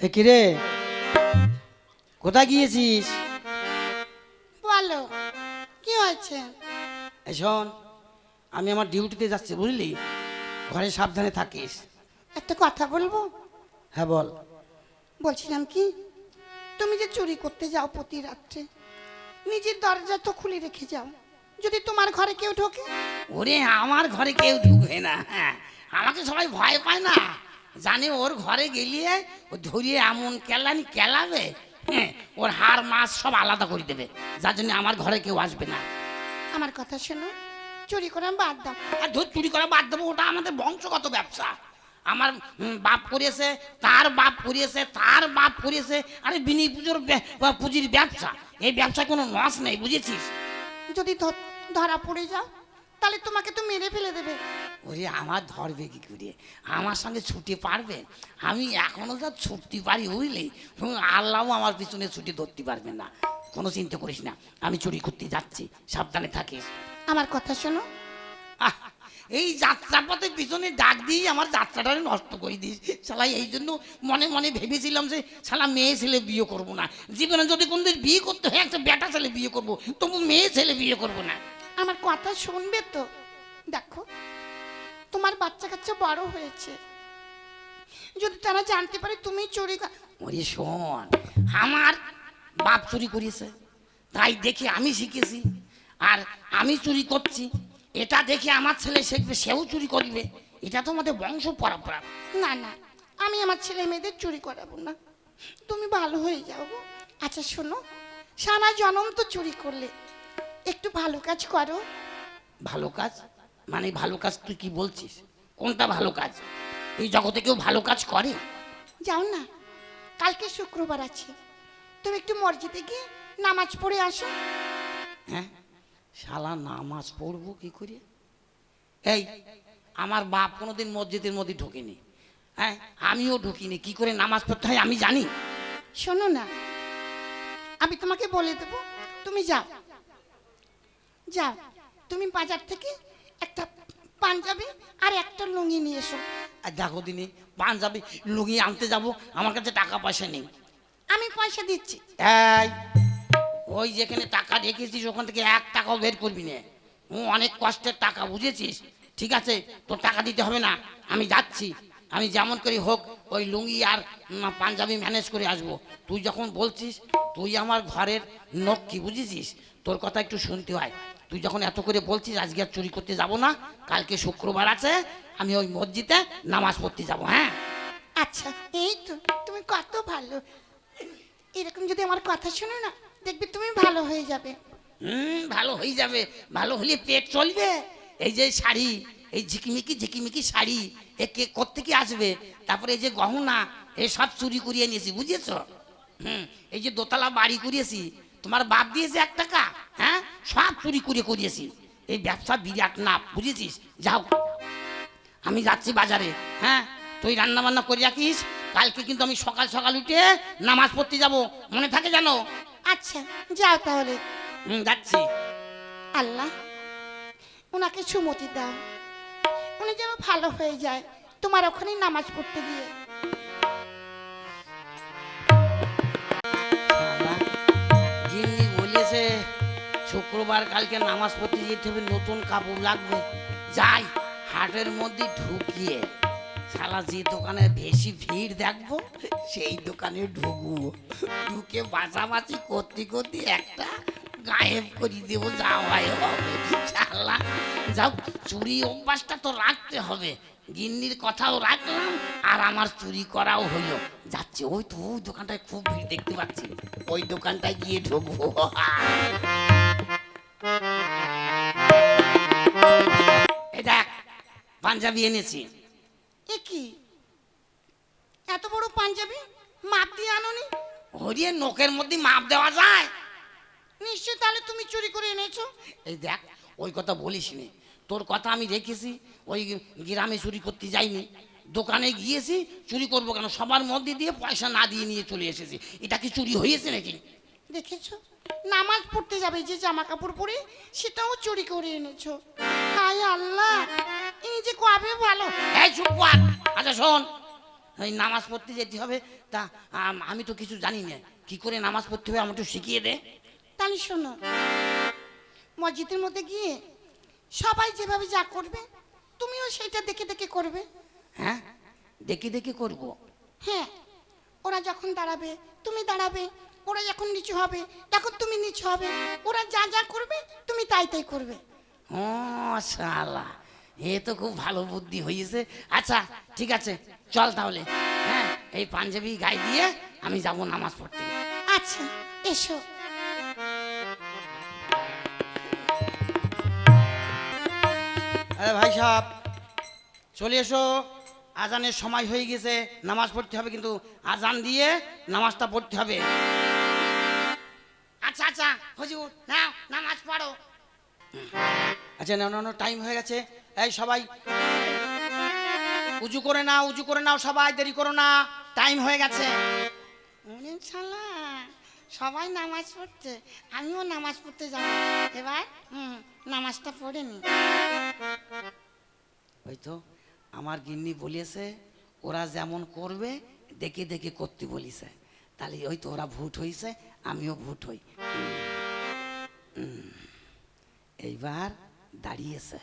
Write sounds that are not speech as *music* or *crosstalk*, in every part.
এ কিরে কোথায় গিয়েছিস? বলো কি হয়েছে? এই শোন আমি আমার ডিউটিতে যাচ্ছি বুঝলি? ঘরে সাবধানে থাকিস। একটা কথা বলব? হ্যাঁ বল। বলছিলাম কি তুমি যে চুরি করতে যাও প্রতি রাত্রে নিজের দরজা তো খুলে রেখে যাও। যদি তোমার ঘরে কেউ ঢোকে? ওরে আমার ঘরে কেউ ঢুকবে না। হ্যাঁ আমাকে সবাই ভয় পায় না। জানে ওর ঘরে গেলিয়ে ও ধরিয়ে এমন কেলানি কেলাবে হ্যাঁ ওর হাড় মাছ সব আলাদা করে দেবে। যার জন্য আমার ঘরে কেউ আসবে না। আমার কথা শোনো চুরি করে বাদ দাও। আর ধর চুরি করা বাদ দেবো ওটা আমাদের বংশগত ব্যবসা। আমার বাপ করিয়েছে তার বাপ করিয়েছে তার বাপ করিয়েছে আরে বিনি পুজোর পুঁজির ব্যবসা। এই ব্যবসায় কোনো নস নেই বুঝেছিস? যদি ধরা পড়ে যাও তাহলে তোমাকে তো মেরে ফেলে দেবে। ওরে আমার ধরবে কি করে? আমার সঙ্গে ছুটি পারবেন আমি এখনও যা ছুটতে পারি বুঝলি? আল্লাহও আমার পিছনে ছুটি ধরতে পারবে না। কোনো চিন্তা করিস না আমি চুরি করতে যাচ্ছি সাবধানে থাকিস। আমার কথা শোনো। এই যাত্রাপথে পিছনে ডাক দিয়ে আমার যাত্রাটা নষ্ট করে দিস। শালা এই জন্য মনে মনে ভেবেছিলাম যে শালা মেয়ে ছেলে বিয়ে করব না। জীবনে যদি কোনদিন বিয়ে করতে হয় একটা বেটা ছেলে বিয়ে করব তবু মেয়ে ছেলে বিয়ে করব না। আমার কথা শুনবে তো? দেখো। তোমার বাচ্চা কাচ্চা বড় হয়েছে। যদি তারা জানতে পারে তুমি চুরি কর- ওরে শোন আমার বাপ চুরি করেছে তাই দেখে আমি শিখেছি আর আমি চুরি করছি। এটা দেখে আমার ছেলে শিখবে সেও চুরি করবে। এটা তো আমাদের বংশ পরম্পরা। না না আমি আমার ছেলে মেয়েদের চুরি করাবো না। তুমি ভালো হয়ে যাও আচ্ছা শোনো সারা জনম তো চুরি করলে। একটু ভালো কাজ করো। ভালো কাজ? মানে ভালো কাজ তুই কি বলছিস? কোনটা ভালো কাজ? এই জগতে কেউ ভালো কাজ করে? যাও না কালকে শুক্রবার আছে। তুমি একটু মসজিদে গিয়ে নামাজ পড়ে আসো। হ্যাঁ? শালা নামাজ পড়ব কি করে? এই আমার বাপ কোনোদিন মসজিদের মধ্যে ঢোকেনি। হ্যাঁ আমিও ঢুকিনি। কি করে নামাজ পড়তে হয় আমি জানি। শোনো না আমি তোমাকে বলে দেবো। তুমি যাও। যাও তুমি বাজার থেকে পাঞ্জাবি আর একটা লুঙ্গি নিয়ে এসো। আর দেখো দিনে পাঞ্জাবি লুঙ্গি আনতে যাব আমার কাছে টাকা পয়সা নেই। আমি পয়সা দিচ্ছি। এই ওই যেখানে টাকা রেখেছিস ওখান থেকে এক টাকাও বের করবি না। ও অনেক কষ্টের টাকা বুঝেছিস? ঠিক আছে তোর টাকা দিতে হবে না আমি যাচ্ছি। আমি যেমন করি হোক ওই লুঙ্গি আর পাঞ্জাবি ম্যানেজ করে আসব। তুই যখন বলছিস তুই আমার ঘরের নক্ষী বুঝেছিস? তোর কথা একটু শুনতে হয়। তুই যখন এত করে বলছিস আজকে আর চুরি করতে যাব না কালকে শুক্রবার আছে আমি ওই মসজিদে নামাজ পড়তে যাব হ্যাঁ? আচ্ছা এই তো তুমি কত ভালো। এরকম যদি আমার কথা শোনো না দেখবে তুমি ভালো হয়ে যাবে। হুম ভালো হয়ে যাবে। ভালো হলে পেট চলবে। এই যে শাড়ি এই ঝিকিমিকি ঝিকিমিকি শাড়ি এ কে কোত্থেকে আসবে? তারপরে এই যে গহনা এই সব চুরি করিয়ে নিয়েছি বুঝেছ? হুম এই যে দোতলা বাড়ি করিয়েছি তোমার বাপ দিয়েছে এক টাকা হ্যাঁ? সব চুরি করে করিয়েছি। এই ব্যবসা বিরাট না বুঝেছিস? যাও। আমি যাচ্ছি বাজারে হ্যাঁ? তুই রান্না বান্না করে রাখিস কালকে কিন্তু আমি সকাল সকাল উঠে নামাজ পড়তে যাব। মনে থাকে জানো? আচ্ছা যাও তাহলে। হুম যাচ্ছি। আল্লাহ ওনাকে সুমতি দাও। উনি যেন ভালো হয়ে যায় তোমার ওখানেই নামাজ পড়তে গিয়ে। শুক্রবার কালকে নামাজ পড়তে যেতে হবে, নতুন কাপড় লাগবে। যাই, হাটের মধ্যে ঢুকিয়ে শালা যে দোকানে বেশি ভিড় দেখব, সেই দোকানে ঢুকবো। ঢুকে বাঁচাবাচি করতে করতে একটা গায়েব করে দেবো যা হয় হবে। শালা, যাও, চুরি অভ্যাসটা তো রাখতে হবে। গিন্নির কথাও রাখলাম, আর আমার চুরি করাও হলো। যাচ্ছে, ওই তো, ওই দোকানটায় খুব ভিড় দেখতে পাচ্ছি। ওই দোকানটায় গিয়ে ঢুকবো। *laughs* এই দেখ পাঞ্জাবি এনেছি। এ কি? এত বড় পাঞ্জাবি? মাপ দিয়ে আনোনি? হরিয়ে নোকের মধ্যে মাপ দেওয়া যায়। নিশ্চয় তাহলে তুমি চুরি করে এনেছো? এই দেখ ওই কথা বলিস নি। তোর কথা আমি রেখেছি ওই গ্রামে চুরি করতে যাইনি। দোকানে গিয়েছি চুরি করব কেন? সবার মধ্যে দিয়ে পয়সা না দিয়ে নিয়ে চলে এসেছি। এটা কি চুরি হয়েছে নাকি? দেখেছ? নামাজ পড়তে যাবে যে জামা কাপড় পরে সেটাও চুরি করে এনেছো। হায় আল্লাহ এই যে কবে ভালো? এই চুপ কর আচ্ছা শোন ওই নামাজ পড়তে যেতে হবে তা আমি তো কিছু জানি না কি করে নামাজ পড়তে হবে আমাকে শিখিয়ে দে। তাহলে শোনো মসজিদের মধ্যে গিয়ে সবাই যেভাবে যা করবে তুমিও সেটা দেখে দেখে করবে। হ্যাঁ দেখে দেখে করব। হ্যাঁ ওরা যখন দাঁড়াবে তুমি দাঁড়াবে ওরা যখন নিচু হবে। তখন তুমি নিচু হবে। ওরা যা যা করবে তুমি তাই তাই করবে। ও শালা এ তো খুব ভালো বুদ্ধি হয়েছে আচ্ছা ঠিক আছে চল তাহলে। হ্যাঁ এই পাঞ্জাবি গায়ে দিয়ে আমি যাব নামাজ পড়তে। আচ্ছা এসো। আরে ভাই সাহেব চলে এসো। আজানের সময় হয়ে গেছে নামাজ পড়তে হবে কিন্তু আজান দিয়ে নামাজটা পড়তে হবে। হুজুর নাও নামাজ পড়ো। আচ্ছা না না টাইম হয়ে গেছে। এই সবাই উজু করে নাও উজু করে নাও সবাই দেরি করো না টাইম হয়ে গেছে। শালা সবাই নামাজ পড়ছে আমিও নামাজ পড়তে যাব। এবার হুম নামাজটা পড়ে নি। ওই তো আমার গিন্নি বলেছে ওরা যেমন করবে দেখে দেখে করতে বলিছে। তাহলে ওই তো ওরা ভুট হইছে আমিও ভুট হই। *clears throat* এইবার দাঁড়িয়েছে।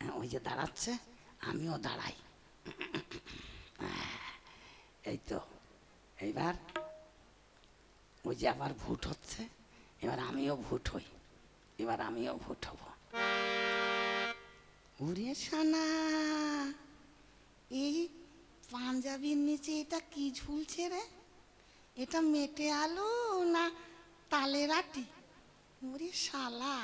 হ্যাঁ, ওই যে দাঁড়াচ্ছে আমিও দাঁড়াই। *clears throat* এই তো এইবার ওই যে আবার ভুট হচ্ছে এবার আমিও ভুট হই এবার আমিও ভুট হব। ওরে সানা এই পাঞ্জাবির নিচে এটা কি ঝুলছে রে? এটা মেটে আলু না তালের আটি? ওরে শালা,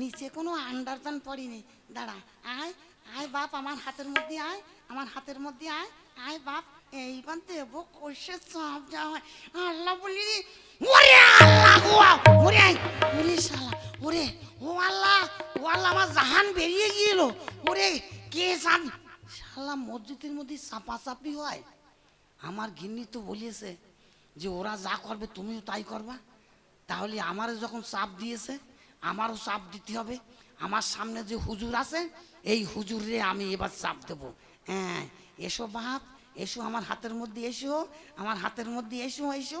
নিচে কোনো আন্ডার প্যান্ট পরিনি। দাঁড়া, আয় আয় বাপ, আমার হাতের মধ্যে আয়, আমার হাতের মধ্যে আয় আয় বাপ, এইবার দেবো কষে সব হয় আল্লাহ বলি, ওরে আল্লাহ ওরে ওরে শালা, ওরে, ও আল্লাহ ও আল্লাহ, আমার জাহান বেরিয়ে গিয়েল। ওরে, কে সান শালা, মসজিদের মধ্যে চাপাচাপি হয়। আমার গিন্নি তো বলিয়েছে যে, ওরা যা করবে তুমিও তাই করবা? তাহলে আমারও যখন চাপ দিয়েছে আমারও চাপ দিতে হবে। আমার সামনে যে হুজুর আছে এই হুজুরে আমি এবার চাপ দেবো। হ্যাঁ এসো বাপ এসো আমার হাতের মধ্যে এসো আমার হাতের মধ্যে এসো এসো।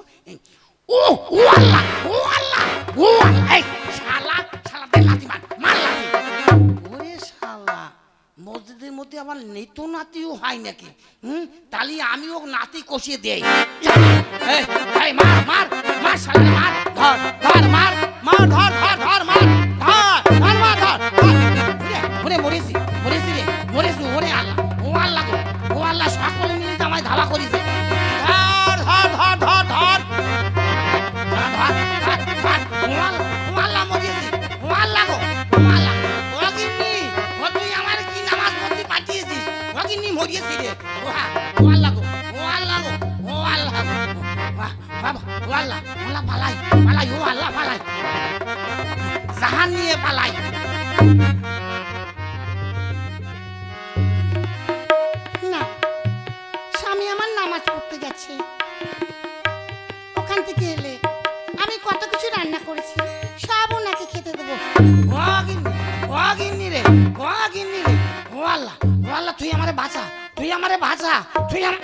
ও ও আল্লাহ ও আল্লাহ ও এই শালা শালা দে মার মার ওরে শালা মসজিদের মধ্যে আবার নেতো নাতিও হয় নাকি? হুম তাহলে আমিও নাতি কষিয়ে দেই। এই, মার মার মার শালা মার। ধর ধর মার মার ধর ধর ধর মার ধর ধর মার ধর। ওরে, মরেছি মরেছি রে মরেছি ওরে আল্লাহ ও আল্লাহ গো ও আল্লাহ সকলে মিলে তো আমায় ধাবা করিছে। ধর ধর ধর ধর ধর। মরিয়েছি রে ও আল্লাহ ও আল্লাহ। আল্লাহ পালাই পালাই ও আল্লাহ পালাই। জাহান নিয়ে পালাই। না স্বামী আমার নামাজ পড়তে গেছে। ওখান থেকে এলে আমি কত কিছু রান্না করেছি সব ওনাকে খেতে দেবো। গিন্নি রে গিন্নি রে। ও আল্লাহ ও আল্লাহ তুই আমারে বাঁচা তুই আমারে বাঁচা তুই আমার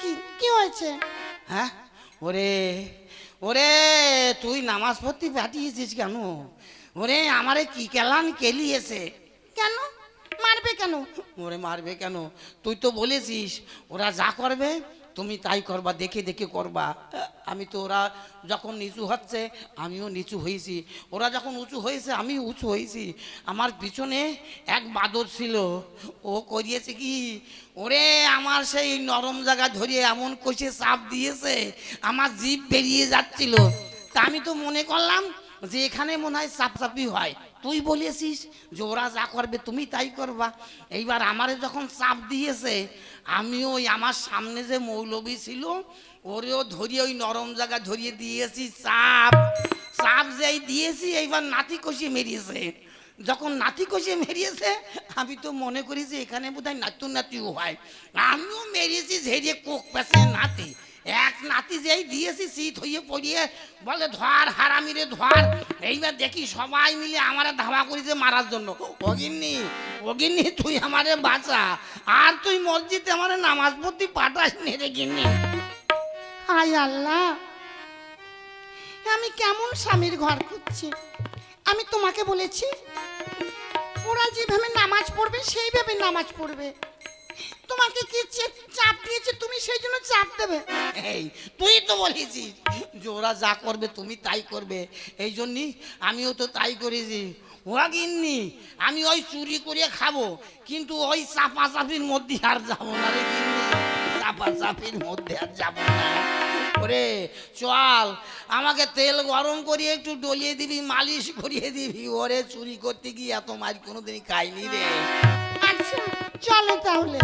কি কি হয়েছে? হ্যাঁ? ওরে ওরে, তুই নামাজ পড়তে পাঠিয়েছিস কেন? ওরে, আমারে কি কেলান কেলিয়েছে কেন? মারবে কেন? ওরে, মারবে কেন? তুই তো বলেছিস, ওরা যা করবে তুমি তাই করবা, দেখে দেখে করবা। আমি তো ওরা যখন নিচু হচ্ছে, আমিও নিচু হয়েছি। ওরা যখন উঁচু হয়েছে, আমি উঁচু হয়েছি। আমার পিছনে এক বাদর ছিল। ও করিয়েছে কি, ওরে, আমার সেই নরম জায়গা ধরিয়ে এমন কষে চাপ দিয়েছে, আমার জিভ বেরিয়ে যাচ্ছিল। তা আমি তো মনে করলাম যে এখানে মনে হয় চাপচাপি হয়। তুই বলেছিস যে ওরা যা করবে তুমি তাই করবা। এইবার আমারে যখন চাপ দিয়েছে, আমি ওই আমার সামনে যে মৌলবী ছিল, ওরেও ধরিয়ে ওই নরম জায়গা ধরিয়ে দিয়েছি, চাপ। চাপ যেই দিয়েছি, এইবার নাতি কষিয়ে মেরিয়েছে। যখন নাতি কষিয়ে মেরিয়েছে, আমি তো মনে করি যে এখানে বোধহয় নাতু নাতিও হয়। আমিও মেরিয়েছি ঝেড়িয়ে কোক পেছে নাতি। লাতি যেই দিয়েছি শীত হয়ে পড়িয়ে। বলে, ধর হারামি রে, ধর। এইবার দেখি সবাই মিলে আমার ধাওয়া করেছে মারার জন্য। অগিন্নি অগিন্নি তুই আমারে বাঁচা। আর তুই মসজিদে আমার নামাজ পড়তে পাঠাস নি রে গিন্নি। হায় আল্লাহ, আমি কেমন স্বামীর ঘর খুঁজছি? আমি তোমাকে বলেছি, ওরা যেভাবে নামাজ পড়বে, সেইভাবে নামাজ পড়বে। তোমাকে কি চাপ দিয়েছে? তুমি সেই জন্য চাপ দেবে। এই তুই তো বলেছিস যে ওরা যা করবে তুমি তাই করবে। এই জন্যই আমিও তো তাই করেছি। ওরা গিন্নি আমি ওই চুরি করে খাব কিন্তু ওই চাপা চাপির মধ্যে আর যাব না রে চাপা চাপির মধ্যে আর যাব না। ওরে চল আমাকে তেল গরম করে একটু ডলিয়ে দিবি মালিশ করিয়ে দিবি। ওরে চুরি করতে গিয়ে এত মার কোনোদিনই খাইনি রে। আচ্ছা চলো তাহলে।